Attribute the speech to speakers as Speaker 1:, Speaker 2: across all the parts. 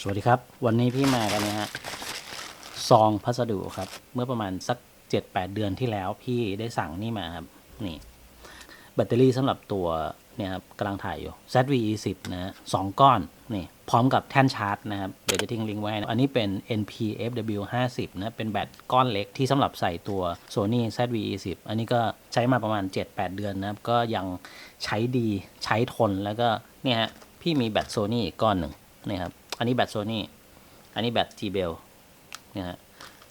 Speaker 1: สวัสดีครับ วันนี้พี่มากันนะฮะซองพัสดุครับ เมื่อประมาณสัก 7-8 เดือนที่แล้วพี่ได้สั่งนี่มาครับ นี่ แบตเตอรี่สำหรับตัวเนี่ยครับกำลังถ่ายอยู่ ZVE 10 นะฮะสองก้อน นี่ พร้อมกับแท่นชาร์จนะครับ เดี๋ยวจะทิ้งลิงก์ไว้นะอันนี้เป็น NPFW 50 นะเป็นแบตก้อนเล็กที่สำหรับใส่ตัว Sony ZVE 10 อันนี้ก็ใช้มาประมาณ 7-8 เดือนนะครับ ก็ยังใช้ดีใช้ทนแล้วก็เนี่ยฮะพี่มีแบต Sony อีกก้อนหนึ่ง นี่ครับ อันนี้แบต Sony อันนี้แบต JBL เนี่ฮะ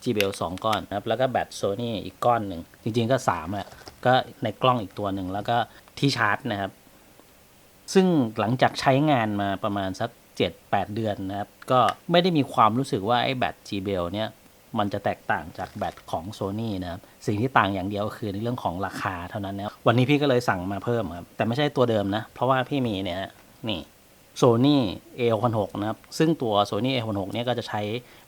Speaker 1: JBL สองก้อนนะครับ แล้วก็แบต Sony อีกก้อนหนึ่ง จริง ๆ ก็สามอะ ก็ในกล้องอีกตัวหนึ่ง แล้วก็ที่ชาร์จนะครับ ซึ่งหลังจากใช้งานมาประมาณสัก 7-8 เดือนนะครับ ก็ไม่ได้มีความรู้สึกว่าไอ้แบต JBL เนี่ยมันจะแตกต่างจากแบตของ Sony นะครับสิ่งที่ต่างอย่างเดียวคือในเรื่องของราคาเท่านั้นนะครับวันนี้พี่ก็เลยสั่งมาเพิ่มครับ แต่ไม่ใช่ตัวเดิมนะ เพราะว่าพี่มีเนี่ยนี่ Sony A606 นะครับ ซึ่งตัว Sony A606 เนี่ยก็จะใช้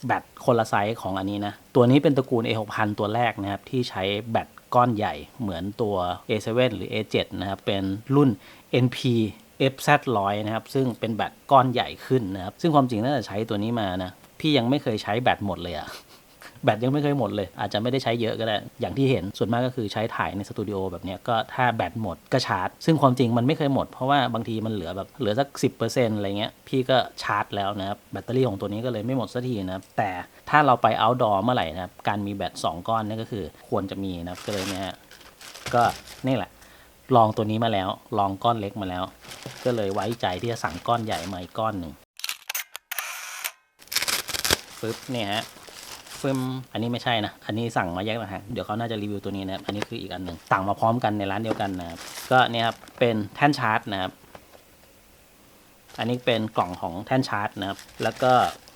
Speaker 1: แบตคนละไซส์ของอันนี้นะ ตัวนี้เป็นตระกูล A6000 ตัวแรกนะครับ ที่ใช้แบตก้อนใหญ่เหมือนตัว A7 หรือ A7 นะครับ เป็นรุ่น NP FZ100 นะครับ ซึ่งเป็นแบตก้อนใหญ่ขึ้นนะครับ ซึ่งความจริงตั้งแต่ใช้ตัวนี้มานะ พี่ยังไม่เคยใช้แบตหมดเลยอะ แบตยังไม่เคยหมดเลย อาจจะไม่ได้ใช้เยอะก็ได้ อย่างที่เห็นส่วนมากก็คือใช้ถ่ายในสตูดิโอแบบนี้ก็ถ้าแบตหมดก็ชาร์จ ซึ่งความจริงมันไม่เคยหมดเพราะว่าบางทีมันเหลือแบบเหลือสัก 10%อะไรเงี้ยพี่ก็ชาร์จแล้วนะครับแบตเตอรี่ของตัวนี้ก็เลยไม่หมดสักทีนะครับแต่ถ้าเราไป outdoor เมื่อไหร่นะครับการมีแบต2ก้อนนี่ก็คือควรจะมีนะครับก็เลยเนี่ยฮะก็นี่แหละลองตัวนี้มาแล้ว ลองก้อนเล็กมาแล้ว ก็เลยไว้ใจที่จะสั่งก้อนใหญ่มาอีกก้อนหนึ่งปึ๊บเนี่ยฮะ ฟมอันนี้ไม่ใช่นะ อันนี้สั่งมาแยกต่างหากเดี๋ยวเขาน่าจะรีวิวตัวนี้นะครับอันนี้คืออีกอันหนึ่งสั่งมาพร้อมกันในร้านเดียวกันนะครับก็เนี่ยครับเป็นแท่นชาร์จนะครับอันนี้เป็นกล่องของแท่นชาร์จนะครับ แล้วก็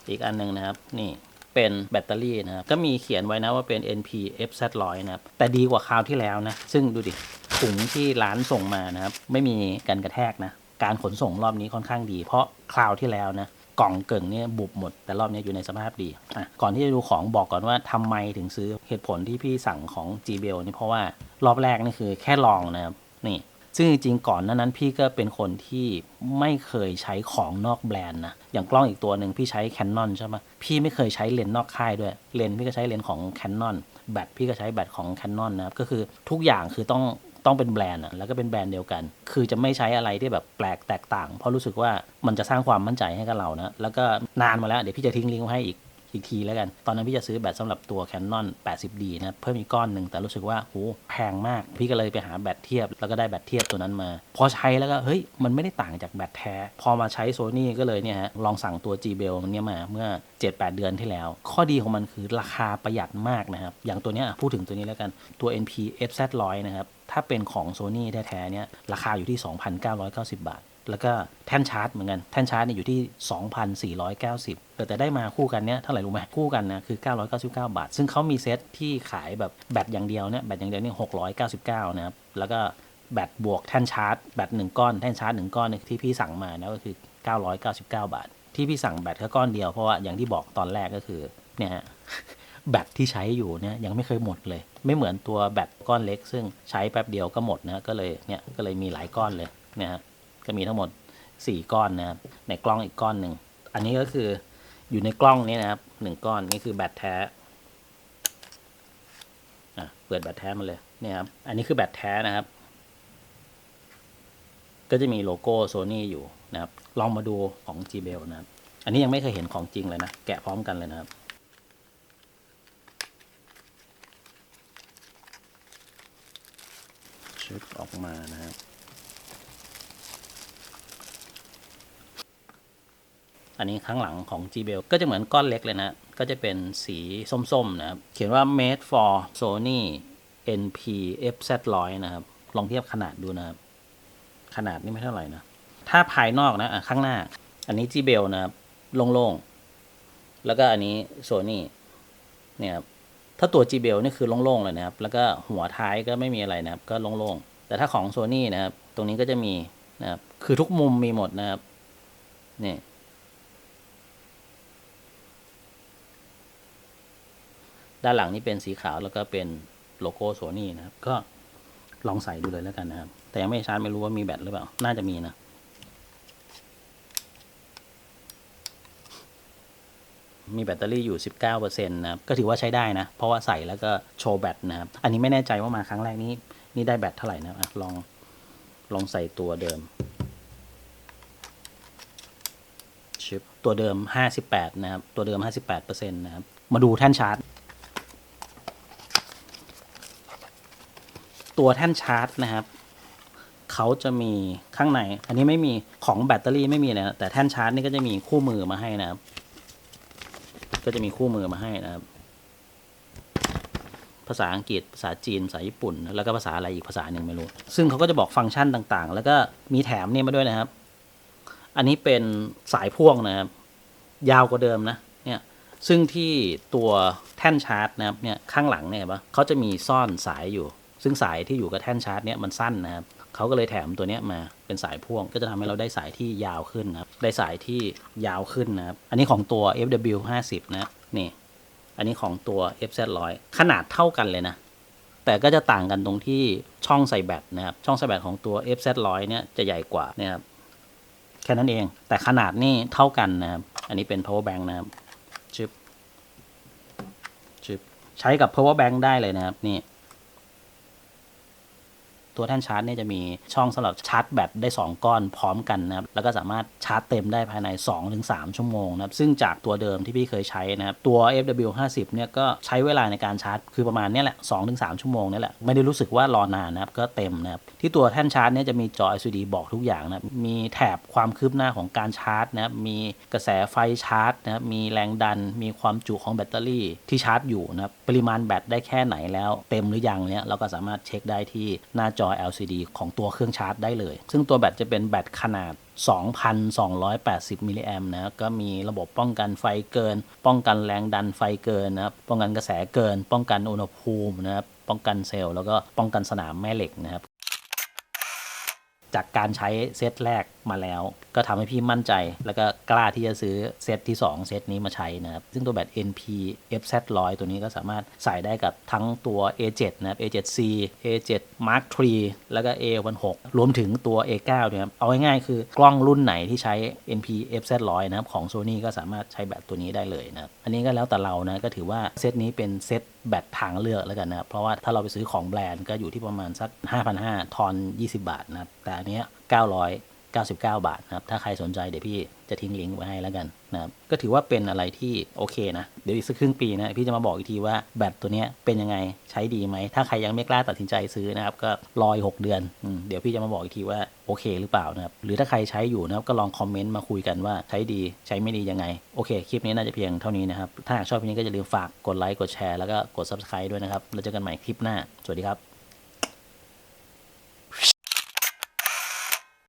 Speaker 1: อีกอันหนึ่งนะครับ นี่เป็นแบตเตอรี่นะครับ ก็มีเขียนไว้นะว่าเป็น NP FZ100 นะครับ แต่ดีกว่าคราวที่แล้วนะ ซึ่งดูดิถุงที่ร้านส่งมานะครับ ไม่มีกันกระแทกนะ การขนส่งรอบนี้ค่อนข้างดี เพราะคราวที่แล้วนะ กล่องเกิ่งเนี่ยบุบหมด แต่รอบนี้อยู่ในสภาพดีอะก่อนที่จะดูของบอกก่อนว่าทำไมถึงซื้อเหตุผลที่พี่สั่งของ g b l นี่เพราะว่ารอบแรกนี่คือแค่ลองนะครับนี่ซึ่งจริงๆก่อนนั้นนั้นพี่ก็เป็นคนที่ไม่เคยใช้ของนอกแบรนด์นะ อย่างกล้องอีกตัวหนึ่งพี่ใช้ Canon ใช่ไหมพี่ไม่เคยใช้เลนส์นอกค่ายด้วย เลนส์พี่ก็ใช้เลนส์ของ Canon แบตพี่ก็ใช้แบตของ Canon นะครับ ก็คือทุกอย่างคือต้อง ต้องเป็นแบรนด์อะแล้วก็เป็นแบรนด์เดียวกัน คือจะไม่ใช้อะไรที่แบบแปลกแตกต่าง เพราะรู้สึกว่ามันจะสร้างความมั่นใจให้กับเรานะแล้วก็นานมาแล้วเดี๋ยวพี่จะทิ้งลิงก์ไว้ให้อีก อีกทีแล้วกัน ตอนนั้นพี่จะซื้อแบตสำหรับตัว Canon 80D นะเพิ่มอีกก้อนหนึ่งแต่รู้สึกว่าโหแพงมาก พี่ก็เลยไปหาแบตเทียบ แล้วก็ได้แบตเทียบตัวนั้นมา พอใช้แล้วก็เฮ้ยมันไม่ได้ต่างจากแบตแท้ พอมาใช้ Sony ก็เลยเนี่ยฮะลองสั่งตัว g b e l เนี่ยมาเมื่อ 7-8 เดือนที่แล้ว ข้อดีของมันคือราคาประหยัดมากนะครับอย่างตัวเนี้ยพูดถึงตัวนี้แล้วกันตัว NP FZ100 นะครับถ้าเป็นของ Sony แท้ๆเนี่ยราคาอยู่ที่ 2,990 บาท แล้วก็แท่นชาร์จเหมือนกัน แท่นชาร์จเนี่ยอยู่ที่ 2,490 แต่แต่ได้มาคู่กันเนี่ยเท่าไหร่รู้ไหมคู่กันนะคือ 999 บาท ซึ่งเขามีเซตที่ขายแบบแบตอย่างเดียวเนี่ยแบตอย่างเดียวเนี่ย699 นะครับ แล้วก็แบตบวกแท่นชาร์จแบตหนึ่งก้อนแท่นชาร์จหนึ่งก้อนเนี่ยที่พี่สั่งมานะก็คือ 999 บาท ที่พี่สั่งแบตแค่ก้อนเดียวเพราะว่าอย่างที่บอกตอนแรกก็คือเนี่ยฮะแบตที่ใช้อยู่เนี่ยยังไม่เคยหมดเลย ไม่เหมือนตัวแบตก้อนเล็ก ซึ่งใช้แป๊บเดียวก็หมดนะก็เลยเนี่ยก็เลยมีหลายก้อนเลยนี่ยฮะ ก็มีทั้งหมด 4 ก้อนนะครับ ในกล้องอีกก้อนหนึ่ง อันนี้ก็คืออยู่ในกล้องนี้นะครับหนึ่งก้อนนี่คือแบตแท้อะเปิดแบตแท้มาเลยเนี่ยครับ อันนี้คือแบตแท้นะครับ ก็จะมีโลโก้โซนี่อยู่นะครับ ลองมาดูของ g b e l นะครับ อันนี้ยังไม่เคยเห็นของจริงเลยนะ แกะพร้อมกันเลยนะครับชุดออกมานะครับ อันนี้ข้างหลังของ g b e l ก็จะเหมือนก้อนเล็กเลยนะ ก็จะเป็นสีส้มๆนะครับ เขียนว่า made for Sony NP FZ100 นะครับ ลองเทียบขนาดดูนะครับ ขนาดนี่ไม่เท่าไหร่นะ ถ้าภายนอกนะะข้างหน้า อันนี้ g b e l นะครับ โล่งๆ แล้วก็อันนี้โซนี่เนี่ยครับถ้าตัว g b e l นี่คือโล่งๆ เลยนะครับ แล้วก็หัวท้ายก็ไม่มีอะไรนะครับ ก็โล่งๆ แต่ถ้าของ Sony นะครับ ตรงนี้ก็จะมีนะครับ คือทุกมุมมีหมดนะครับ นี่ ด้านหลังนี่เป็นสีขาวแล้วก็เป็นโลโก้โซนี่นะครับ ก็ลองใส่ดูเลยแล้วกันนะครับ แต่ยังไม่ชาร์จไม่รู้ว่ามีแบตหรือเปล่า น่าจะมีนะ มีแบตเตอรี่อยู่ 19%นะครับ ก็ถือว่าใช้ได้นะ เพราะว่าใส่แล้วก็โชว์แบตนะครับ อันนี้ไม่แน่ใจว่ามาครั้งแรกนี้ นี่ได้แบตเท่าไหร่นะอะลอง ลองใส่ตัวเดิมชิปตัวเดิม 58 นะครับ ตัวเดิม 58%นะครับ มาดูแท่นชาร์จ ตัวแท่นชาร์จนะครับ เขาจะมีข้างใน อันนี้ไม่มีของแบตเตอรี่ไม่มีนะแต่แท่นชาร์จนี่ก็จะมีคู่มือมาให้นะครับ ก็จะมีคู่มือมาให้นะครับ ภาษาอังกฤษภาษาจีนภาษาญี่ปุ่น แล้วก็ภาษาอะไรอีกภาษาหนึ่งไม่รู้ ซึ่งเขาก็จะบอกฟังก์ชันต่างๆ แล้วก็มีแถมนี่มาด้วยนะครับ อันนี้เป็นสายพ่วงนะครับ ยาวกว่าเดิมนะเนี่ยซึ่งที่ตัวแท่นชาร์จนะครับเนี่ยข้างหลังเนี่ยเห็นปะเขาจะมีซ่อนสายอยู่ ซึ่งสายที่อยู่กับแท่นชาร์จเนี่ยมันสั้นนะครับเขาก็เลยแถมตัวเนี้ยมาเป็นสายพ่วง ก็จะทำให้เราได้สายที่ยาวขึ้นนะครับ ได้สายที่ยาวขึ้นนะครับ อันนี้ของตัว FW 50นะนี่ อันนี้ของตัว FZ 100ขนาดเท่ากันเลยนะ แต่ก็จะต่างกันตรงที่ช่องใส่แบตนะครับ ช่องใส่แบตของตัว FZ 100เนี่ยจะใหญ่กว่านะครับ แค่นั้นเอง แต่ขนาดนี่เท่ากันนะครับ อันนี้เป็น power bank นะครับชึบชึบใช้กับ power bank ได้เลยนะครับ นี่ ตัวแท่นชาร์จเนี่ยจะมีช่องสำหรับชาร์จแบตได้ 2 ก้อนพร้อมกันนะครับแล้วก็สามารถชาร์จเต็มได้ภายใน 2-3 ชั่วโมงนะครับซึ่งจากตัวเดิมที่พี่เคยใช้นะครับตัว FW50 เนี่ยก็ใช้เวลาในการชาร์จ คือประมาณนี้แหละ 2-3 ชั่วโมงนี่แหละไม่ได้รู้สึกว่ารอนานนะครับก็เต็มนะครับที่ตัวแท่นชาร์จเนี่ยจะมีจอ LCD บอกทุกอย่างนะมีแถบความคืบหน้าของการชาร์จนะครับมีกระแสไฟชาร์จนะครับมีแรงดัน มีความจุของแบตเตอรี่ที่ชาร์จอยู่นะครับปริมาณแบตได้แค่ไหนแล้ว เต็มหรือยังเนี่ยเราก็สามารถเช็คได้ที่หน้าจออ LCD ของตัวเครื่องชาร์จได้เลย ซึ่งตัวแบตจะเป็นแบตขนาด 2,280มิลลิแอมนะก็มีระบบป้องกันไฟเกิน ป้องกันแรงดันไฟเกินนะครับป้องกันกระแสเกิน ป้องกันอุณหภูมินะครับป้องกันเซลล์แล้วก็ป้องกันสนามแม่เหล็กนะครับ จากการใช้เซตแรกมาแล้ว ก็ทำให้พี่มั่นใจ แล้วก็กล้าที่จะซื้อเซตที่ 2 เซตนี้มาใช้นะครับ ซึ่งตัวแบต NP FZ 100 ตัวนี้ก็สามารถใส่ได้กับทั้งตัว A7 นะครับ A7C A7 Mark III แล้วก็ A16 รวมถึงตัว A9 เนี่ยครับเอาง่ายๆคือกล้องรุ่นไหนที่ใช้ NP FZ 100 นะครับของ Sony ก็สามารถใช้แบตตัวนี้ได้เลยนะครับอันนี้ก็แล้วแต่เรานะก็ถือว่าเซตนี้เป็นเซต แบตทางเลือกแล้วกันนะครับ เพราะว่าถ้าเราไปซื้อของแบรนด์ก็อยู่ที่ประมาณสัก 5,500 ทอน 20 บาทนะครับ แต่อันเนี้ย 99 บาทนะครับถ้าใครสนใจเดี๋ยวพี่จะทิ้งลิงก์ไว้ให้แล้วกันนะครับก็ถือว่าเป็นอะไรที่โอเคนะ เดี๋ยวอีกสักครึ่งปีนะพี่จะมาบอกอีกทีว่าแบตตัวนี้เป็นยังไงใช้ดีไหม ถ้าใครยังไม่กล้าตัดสินใจซื้อนะครับ ก็รออีกหกเดือนอเดี๋ยวพี่จะมาบอกอีกทีว่าโอเคหรือเปล่านะครับหรือถ้าใครใช้อยู่นะครับก็ลองคอมเมนต์มาคุยกันว่าใช้ดีใช้ไม่ดียังไง โอเค คลิปนี้น่าจะเพียงเท่านี้นะครับถ้าหากชอบคลิปนี้ก็อย่าลืมฝากกดไลค์กดแชร์แล้วก็กด subscribe ด้วยนะครับแล้วเจอกันใหม่คลิปหน้าสวัสดีครับ